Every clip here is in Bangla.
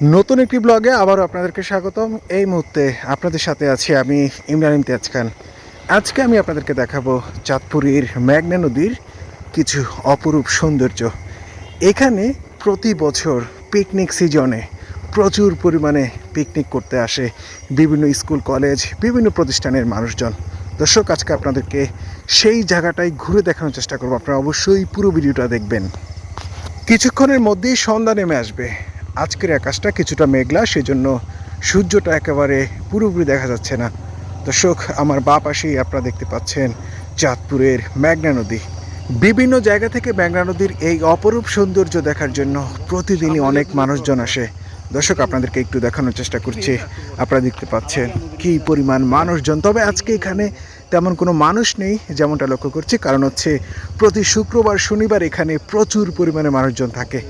নতুন একটি ব্লগে আবারও আপনাদেরকে স্বাগতম। এই মুহূর্তে আপনাদের সাথে আছি আমি ইমরান ইমতিয়াজ খান। আজকে আমি আপনাদেরকে দেখাবো চাঁদপুরের মেঘনা নদীর কিছু অপরূপ সৌন্দর্য। এখানে প্রতি বছর পিকনিক সিজনে প্রচুর পরিমাণে পিকনিক করতে আসে বিভিন্ন স্কুল, কলেজ, বিভিন্ন প্রতিষ্ঠানের মানুষজন। দর্শক, আজকে আপনাদেরকে সেই জায়গাটাই ঘুরে দেখানোর চেষ্টা করব। আপনারা অবশ্যই পুরো ভিডিওটা দেখবেন। কিছুক্ষণের মধ্যেই সন্ধ্যা নেমে আসবে। আজকের আকাশটা কিছুটা মেঘলা, সেজন্য সূর্যটা একেবারে পুরোপুরি দেখা যাচ্ছে না। দর্শক, আমার বা পাশেই আপনারা দেখতে পাচ্ছেন চাঁদপুরের মেঘনা নদী। বিভিন্ন জায়গা থেকে মেঘনা নদীর এই অপরূপ সৌন্দর্য দেখার জন্য প্রতিদিনই অনেক মানুষজন আসে। দর্শক, আপনাদেরকে একটু দেখানোর চেষ্টা করছি। আপনারা দেখতে পাচ্ছেন কী পরিমাণ মানুষজন। তবে আজকে এখানে তেমন কোনো মানুষ নেই, যেমনটা লক্ষ্য করছি। কারণ হচ্ছে, প্রতি শুক্রবার, শনিবার এখানে প্রচুর পরিমাণে মানুষজন থাকে।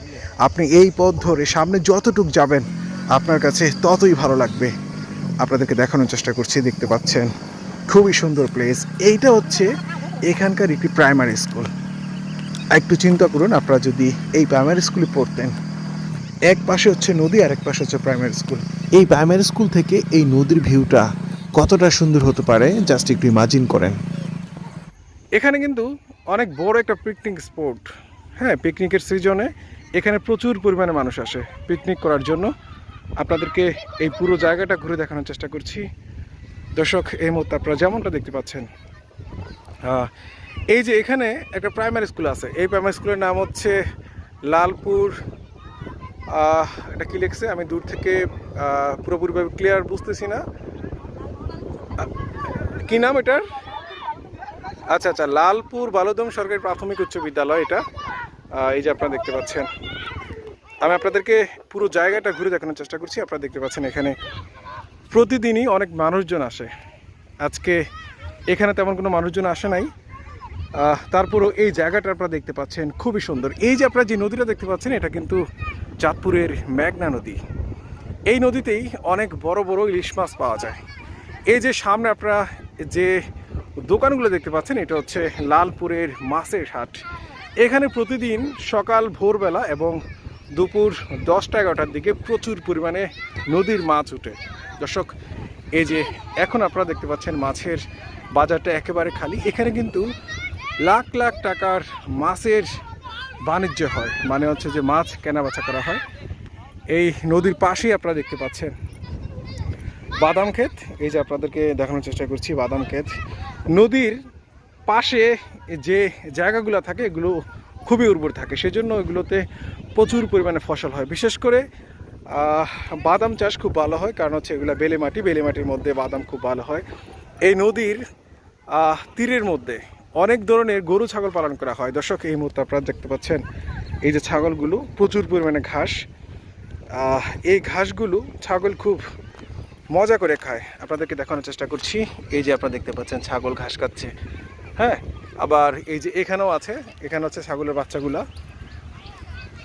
আপনি এই পথ ধরে সামনে যতটুক যাবেন, আপনার কাছে ততই ভালো লাগবে। আপনাদেরকে দেখানোর চেষ্টা করছি, দেখতে পাচ্ছেন। খুবই সুন্দর প্লেস এইটা হচ্ছে এখানকার একটি প্রাইমারি স্কুল একটু চিন্তা করুন, আপনারা যদি এই প্রাইমারি স্কুলে পড়তেন, এক পাশে হচ্ছে নদী আর এক পাশে হচ্ছে প্রাইমারি স্কুল এই প্রাইমারি স্কুল থেকে এই নদীর ভিউটা কতটা সুন্দর হতে পারে জাস্ট একটু ইমাজিন করেন। এখানে কিন্তু অনেক বড় একটা পিকনিক স্পট হ্যাঁ পিকনিকের সিজনে এখানে প্রচুর পরিমাণে মানুষ আসে পিকনিক করার জন্য। আপনাদেরকে এই পুরো জায়গাটা ঘুরে দেখানোর চেষ্টা করছি। দর্শক, এই মুহূর্তে আপনারা যেমনটা দেখতে পাচ্ছেন এই যে এখানে একটা প্রাইমারি স্কুল আছে। এই প্রাইমারি স্কুলের নাম হচ্ছে লালপুর এটা কি লিখছে? আমি দূর থেকে পুরোপুরিভাবে ক্লিয়ার বুঝতেছি না। কি নাম এটার? আচ্ছা আচ্ছা লালপুর বালুদম সরকারি প্রাথমিক উচ্চ বিদ্যালয় এটা। এই যে আপনারা দেখতে পাচ্ছেন, আমি আপনাদেরকে পুরো জায়গাটা ঘুরে দেখানোর চেষ্টা করছি। আপনারা দেখতে পাচ্ছেন এখানে প্রতিদিনই অনেক মানুষজন আসে। আজকে এখানে তেমন কোনো মানুষজন আসে নাই। তারপরও এই জায়গাটা আপনারা দেখতে পাচ্ছেন, খুবই সুন্দর। এই যে আপনারা যে নদীটা দেখতে পাচ্ছেন, এটা কিন্তু চাঁদপুরের মেঘনা নদী। এই নদীতেই অনেক বড় বড় ইলিশ মাছ পাওয়া যায়। এই যে সামনে আপনারা যে দোকানগুলো দেখতে পাচ্ছেন, এটা হচ্ছে লালপুরের মাছের হাট। এখানে প্রতিদিন সকাল ভোরবেলা এবং দুপুর দশটা এগারোটার দিকে প্রচুর পরিমাণে নদীর মাছ ওঠে দর্শক, এই যে এখন আপনারা দেখতে পাচ্ছেন মাছের বাজারটা একেবারে খালি। এখানে কিন্তু লাখ লাখ টাকার মাছের বাণিজ্য হয়। মানে হচ্ছে যে মাছ কেনাবেচা করা হয়। এই নদীর পাশেই আপনারা দেখতে পাচ্ছেন বাদাম ক্ষেত। এই যে আপনাদেরকে দেখানোর চেষ্টা করছি, বাদাম ক্ষেত। নদীর পাশে যে জায়গাগুলো থাকে, এগুলো খুবই উর্বর থাকে। সেজন্য এগুলোতে প্রচুর পরিমাণে ফসল হয়। বিশেষ করে বাদাম চাষ খুব ভালো হয়, কারণ হচ্ছে এগুলো বেলে মাটি, বেলে মাটির মধ্যে বাদাম খুব ভালো হয়। এই নদীর তীরের মধ্যে অনেক ধরনের গরু, ছাগল পালন করা হয়। দর্শক, এই মুহূর্তে আপনারা দেখতে পাচ্ছেন, এই যে ছাগলগুলো, প্রচুর পরিমাণে ঘাস। এই ঘাসগুলো ছাগল খুব মজা করে খায়। আপনাদেরকে দেখানোর চেষ্টা করছি। এই যে আপনারা দেখতে পাচ্ছেন, ছাগল ঘাস খাচ্ছে। হ্যাঁ আবার এই যে এখানেও আছে, এখানে হচ্ছে ছাগলের বাচ্চাগুলা।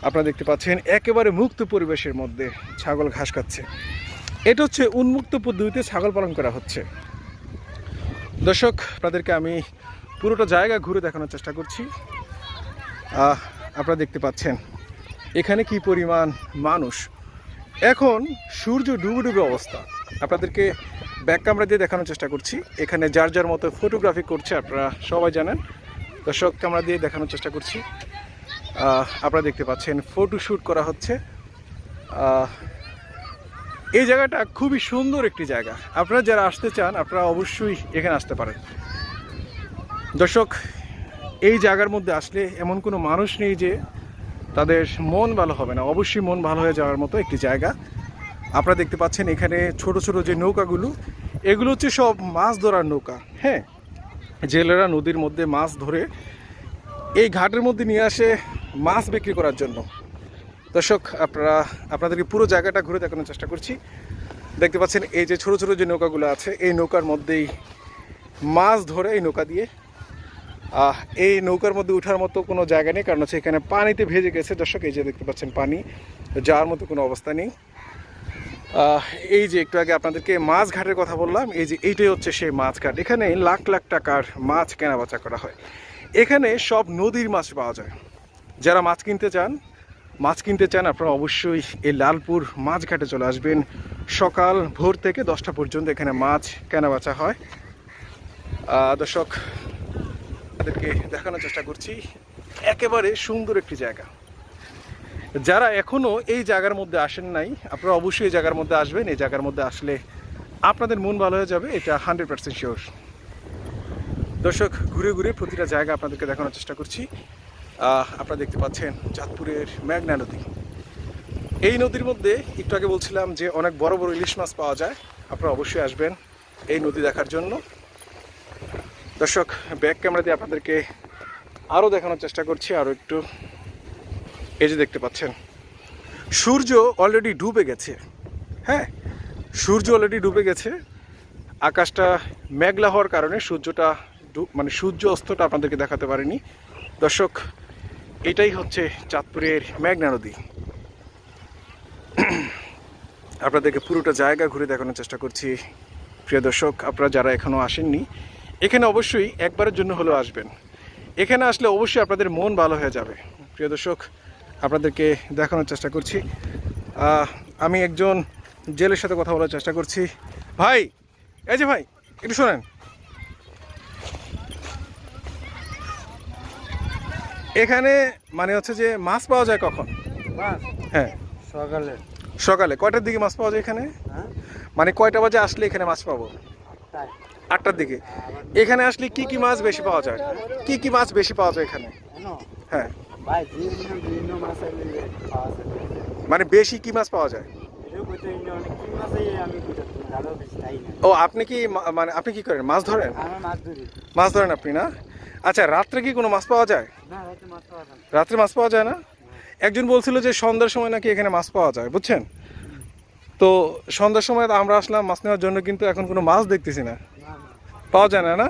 আপনারা দেখতে পাচ্ছেন, একেবারে মুক্ত পরিবেশের মধ্যে ছাগল ঘাস খাচ্ছে। এটা হচ্ছে উন্মুক্ত পদ্ধতিতে ছাগল পালন করা হচ্ছে। দর্শক, আপনাদেরকে আমি পুরোটা জায়গা ঘুরে দেখানোর চেষ্টা করছি। আপনারা দেখতে পাচ্ছেন, এখানে কি পরিমাণ মানুষ। এখন সূর্য ডুবে ডুবে অবস্থা। আপনাদেরকে ব্যাক ক্যামেরা দিয়ে দেখানোর চেষ্টা করছি। এখানে যার যার মতো ফটোগ্রাফি করছে আপনারা সবাই জানেন। দর্শক ক্যামেরা দিয়ে দেখানোর চেষ্টা করছি। আপনারা দেখতে পাচ্ছেন ফটো শ্যুট করা হচ্ছে। এই জায়গাটা খুবই সুন্দর একটি জায়গা। আপনারা যারা আসতে চান, আপনারা অবশ্যই এখানে আসতে পারেন। দর্শক, এই জায়গার মধ্যে আসলে এমন কোনো মানুষ নেই যে তাদের মন ভালো হবে না। অবশ্যই মন ভালো হয়ে যাওয়ার মতো একটি জায়গা। আপনারা দেখতে পাচ্ছেন এখানে ছোট ছোট যে নৌকাগুলো, এগুলো হচ্ছে সব মাছ ধরার নৌকা হ্যাঁ? জেলেরা নদীর মধ্যে মাছ ধরে এই ঘাটের মধ্যে নিয়ে আসে মাছ বিক্রি করার জন্য। দর্শক, আপনারা, আপনাদেরকে পুরো জায়গাটা ঘুরে দেখানোর চেষ্টা করছি। দেখতে পাচ্ছেন এই যে ছোট ছোট যে নৌকাগুলো আছে, এই নৌকার মধ্যেই মাছ ধরে এই নৌকা দিয়ে। এই নৌকার মধ্যে ওঠার মতো কোনো জায়গা নেই, কারণ হচ্ছে এখানে পানিতে ভেজে গেছে। দর্শক, এই যে দেখতে পাচ্ছেন পানি যাওয়ার মতো কোনো অবস্থা নেই। এই যে একটু আগে আপনাদেরকে মাছ ঘাটের কথা বললাম, এই যে এইটাই হচ্ছে সেই মাছ ঘাট। এখানে লাখ লাখ টাকার মাছ কেনাবেচা করা হয়। এখানে সব নদীর মাছ পাওয়া যায়। যারা মাছ কিনতে চান, মাছ কিনতে চান, আপনারা অবশ্যই এই লালপুর মাছ ঘাটে চলে আসবেন। সকাল ভোর থেকে দশটা পর্যন্ত এখানে মাছ কেনা বেচা হয় দর্শক তাদেরকে দেখানোর চেষ্টা করছি। একেবারে সুন্দর একটি জায়গা। যারা এখনও এই জায়গার মধ্যে আসেন নাই, আপনারা অবশ্যই এই জায়গার মধ্যে আসবেন। এই জায়গার মধ্যে আসলে আপনাদের মন ভালো হয়ে যাবে, এটা হান্ড্রেড পার্সেন্ট শিওর। দর্শক, ঘুরে ঘুরে প্রতিটা জায়গা আপনাদেরকে দেখানোর চেষ্টা করছি। আপনারা দেখতে পাচ্ছেন চাঁদপুরের মেঘনা নদী। এই নদীর মধ্যে একটু আগে বলছিলাম যে অনেক বড় বড় ইলিশ মাছ পাওয়া যায়। আপনারা অবশ্যই আসবেন এই নদী দেখার জন্য। দর্শক, ব্যাক ক্যামেরা দিয়ে আপনাদেরকে আরও দেখানোর চেষ্টা করছি আরও একটু এই যে দেখতে পাচ্ছেন, সূর্য অলরেডি ডুবে গেছে। হ্যাঁ সূর্য অলরেডি ডুবে গেছে। আকাশটা মেঘলা হওয়ার কারণে সূর্যটা মানে সূর্য অস্তটা আপনাদেরকে দেখাতে পারিনি। দর্শক, এটাই হচ্ছে চাঁদপুরের মেঘনা নদী। আপনাদেরকে পুরোটা জায়গা ঘুরে দেখানোর চেষ্টা করছি। প্রিয় দর্শক, আপনারা যারা এখনও আসেননি, এখানে অবশ্যই একবারের জন্য হলেও আসবেন। এখানে আসলে অবশ্যই আপনাদের মন ভালো হয়ে যাবে। প্রিয় দর্শক আপনাদেরকে দেখানোর চেষ্টা করছি। আমি একজন জেলের সাথে কথা বলার চেষ্টা করছি। ভাই এই যে ভাই একটু শোনেন। এখানে মানে হচ্ছে যে মাছ পাওয়া যায় কখন? হ্যাঁ। সকালে। সকালে। কয়টার দিকে মাছ পাওয়া যায় এখানে? হ্যাঁ? মানে কয়টা বাজে আসলে এখানে মাছ পাবো? আটটার দিকে। এখানে আসলে কি কি মাছ বেশি পাওয়া যায়? কি কি মাছ বেশি পাওয়া যায় এখানে? হ্যাঁ। মানে বেশি কি মাছ পাওয়া যায়? ও আপনি কি মানে আপনি কি করেন? মাছ ধরেন? মাছ ধরেন আপনি না? আচ্ছা রাত্রে কি কোনো মাছ পাওয়া যায়। রাত্রে মাছ পাওয়া যায় না। একজন বলছিল যে সন্ধ্যার সময় নাকি এখানে মাছ পাওয়া যায় বুঝছেন? তো সন্ধ্যার সময় আমরা আসলাম মাছ নেওয়ার জন্য কিন্তু এখন কোনো মাছ দেখতেছি না। পাওয়া যায় না না?